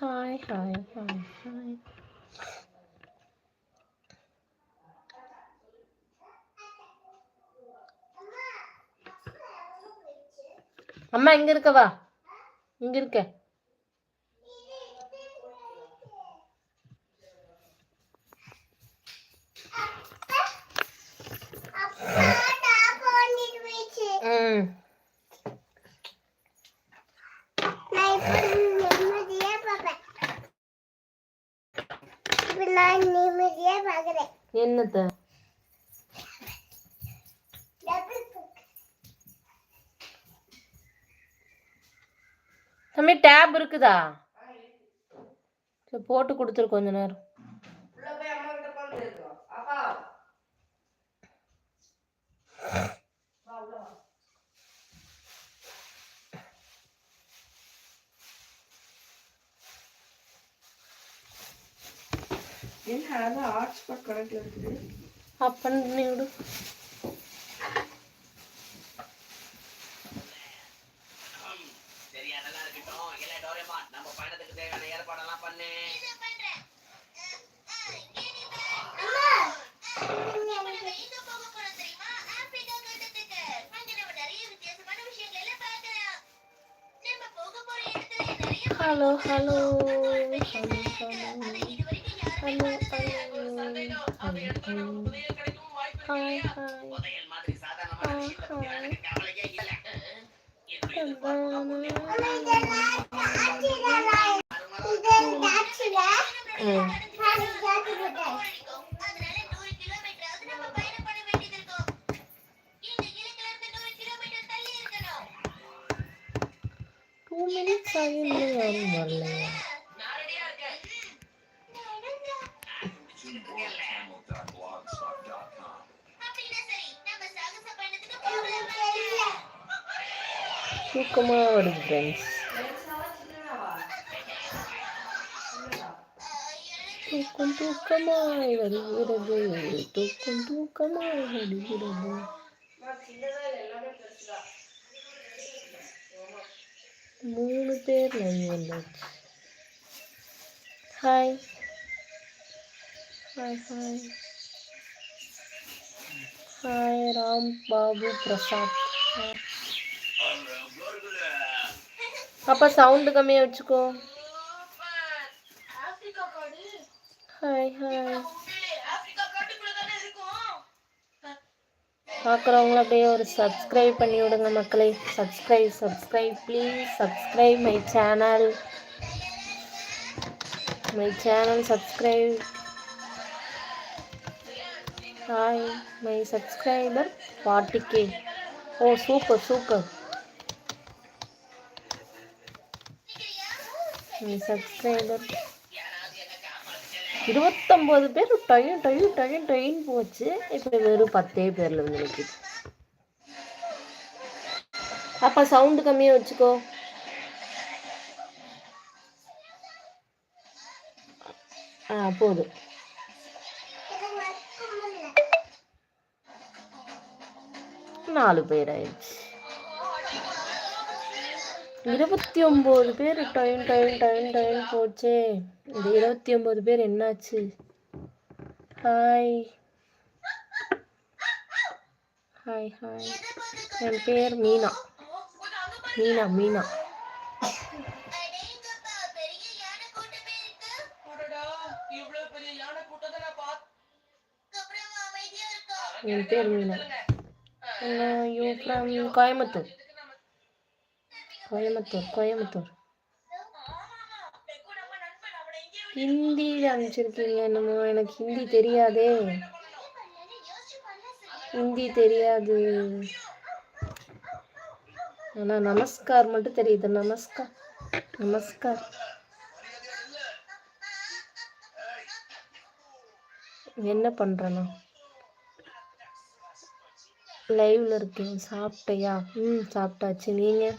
Hi hi hi hi அம்மா இங்க இருக்கவா இங்க இருக்க. ம். என்னத்த தம்பி டேப் இருக்குதா? போட்டு கொடுத்துரு கொஞ்ச நேரம். இல்ல டோரேமான் நம்ம பயணத்துக்கு தேவையான ஏற்பாடெல்லாம் பண்ணு. Hello hello. Hello hello. Two minutes ஆகி வரல தூக்கமாக வருது ஃப்ரெண்ட்ஸ் தூக்கம் தூக்கமாய் வருகிறது தூக்கம் தூக்கமாய் வருகிறது மூணு பேர் லைன் வந்தாச்சு hi hi hi hi Ram Babu Prasad. அப்பா சவுண்டு கம்மியாக வச்சுக்கோ. Hi hi. பார்க்குறவங்கள அப்படியே ஒரு சப்ஸ்கிரைப் பண்ணி விடுங்க மக்களே. Subscribe subscribe please subscribe my channel my channel subscribe hi my subscriber forty K oh super super my subscriber இருபத்தொம்போது பேர் டொயின் டொயின் டொயின் டொயின் போச்சு. இப்போ வெறும் பத்தே பேரில் வந்து நிற்கிது சவுண்டு கம்மியாக வச்சுக்கோ. ஆ போதும். நாலு பேர் ஆயிடுச்சு இருபத்தி ஒம்பது பேர் டொயின் டொயின் டொயின் டைம் போச்சே. இந்த இருபத்தி ஒம்பது பேர் என்னாச்சு? ஹாய். Hi hi. என் பேர் மீனா. மீனா மீனா. என் பேர் மீனா. யூ ஃப்ரம் கோயம்புத்தூர் கோயம்புத்தூர் கோயம்புத்தூர் ஹிந்தியில் அனுப்பிச்சிருக்கீங்க என்னமோ எனக்கு ஹிந்தி தெரியாதே ஹிந்தி தெரியாது ஆனால் நமஸ்கார் மட்டும் தெரியுது நமஸ்கார் நமஸ்கார் என்ன பண்ணுறேண்ணா லைவ்ல இருக்கேன் சாப்பிட்டையா? ம் சாப்பிட்டாச்சு. நீங்கள்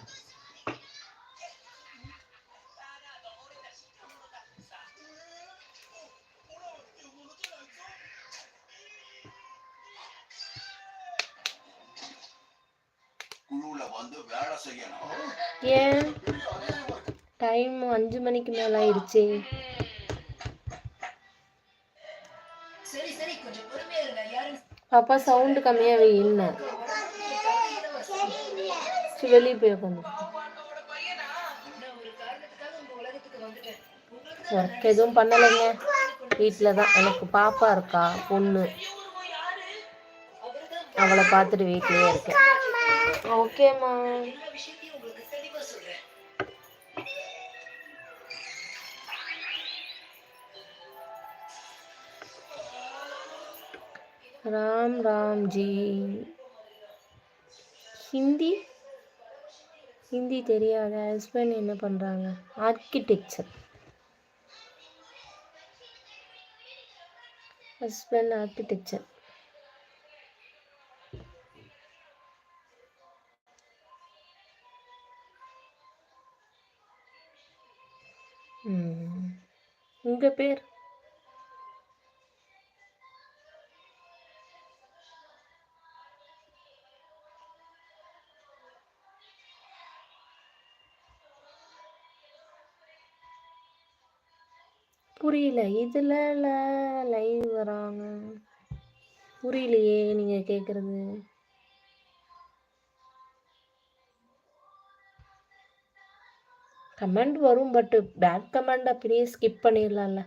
செய்யணும். ஏன்? டைம் அஞ்சு மணிக்கு மேலே ஆயிடுச்சு. பாப்பா சவுண்டு கம்மியாக வையின்னு சரி வெளியே போய் உட்காந்து ஒர்க் எதுவும் பண்ணலைங்க. வீட்டில் தான். எனக்கு பாப்பா இருக்கா பொண்ணு. அவளை பார்த்துட்டு வீட்லயே இருக்கேன். ஓகேம்மா ராம் ராம்ஜி. ஹிந்தி? ஹிந்தி தெரியாத ஹஸ்பண்ட் என்ன பண்ணுறாங்க ஆர்கிடெக்சர் ஹஸ்பண்ட் ஆர்கிடெக்சர் உங்கள் பேர்? புரியல. இதில் லைவ் வராங்க. புரியலையே நீங்கள் கேட்குறது கமெண்ட் வரும் பட் பேட் கமெண்ட் அப்படியே ஸ்கிப் பண்ணிடலாம்ல.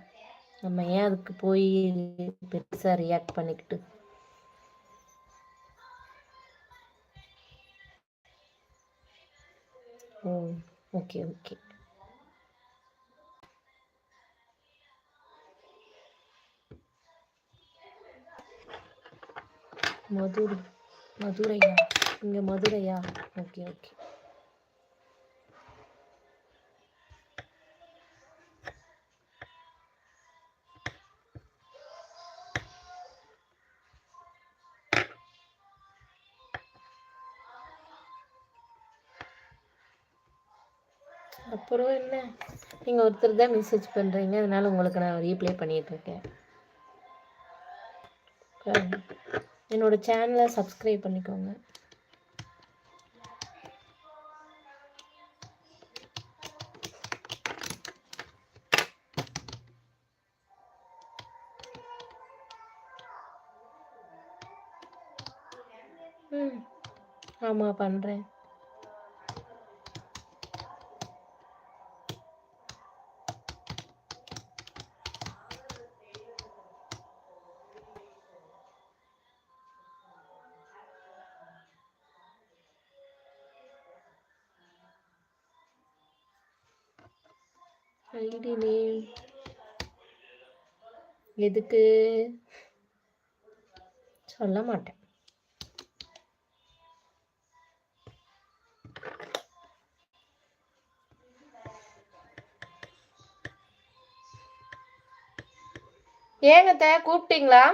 நம்ம ஏன் அதுக்கு போய் பெருசாக ரியாக்ட் பண்ணிக்கிட்டு? ஓ ஓகே ஓகே. மதுரை மதுரையா? இங்கே மதுரையா? ஓகே ஓகே அப்புறம் என்ன? நீங்கள் ஒருத்தர் தான் மெசேஜ் பண்ணுறீங்க அதனால உங்களுக்கு நான் ரீப்ளை பண்ணிகிட்ருக்கேன் என்னோடய சேனலை சப்ஸ்கிரைப் பண்ணிக்கோங்க. ம். ஆமாம் பண்ணுறேன் ஐடி நேம். எதுக்கு? சொல்ல மாட்டேன். ஏங்க அத்தை, கூப்பிட்டீங்களா?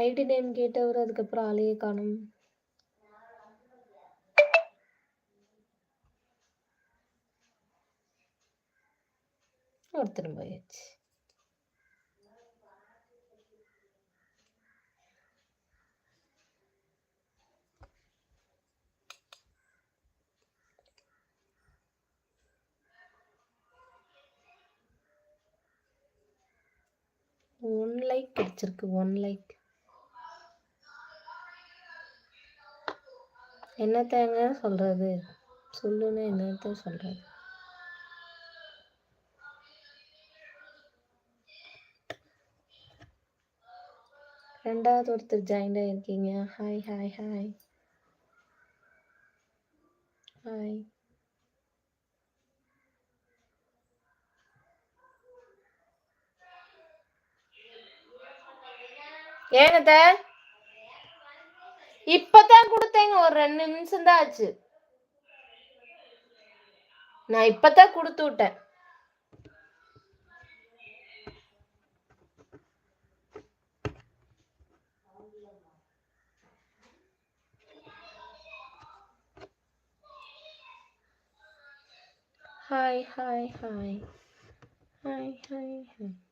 ஐடி நேம் கேட்டவர் அதுக்கப்புறம் ஆளையே காணும். ஒருத்தரும் போயாச்சு. ஒன் லைக் கிடைச்சிருக்கு ஒன் லைக் என்னத்தங்க சொல்றது? சொல்லுன்னு என்னத்த சொல்றது? ரெண்டாவது ஒருத்தர் ஜாயின் ஆகிருக்கீங்க ஹாய் ஹாய் ஹாய் ஹாய் ஏனத்தை இப்பதான் கொடுத்தேங்க ஒரு ரெண்டு நிமிஷம் தான் ஆச்சு. நான் இப்பதான் கொடுத்து விட்டேன். Hi hi hi hi hi hi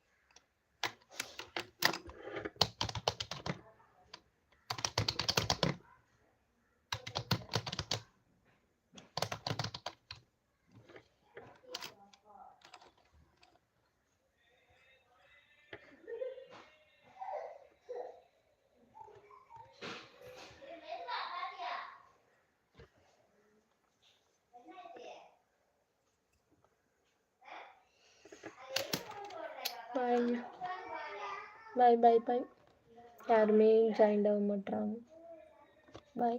bye bye bye bye யாருமே ஜாயின் ஆக மாட்றாங்க பாய்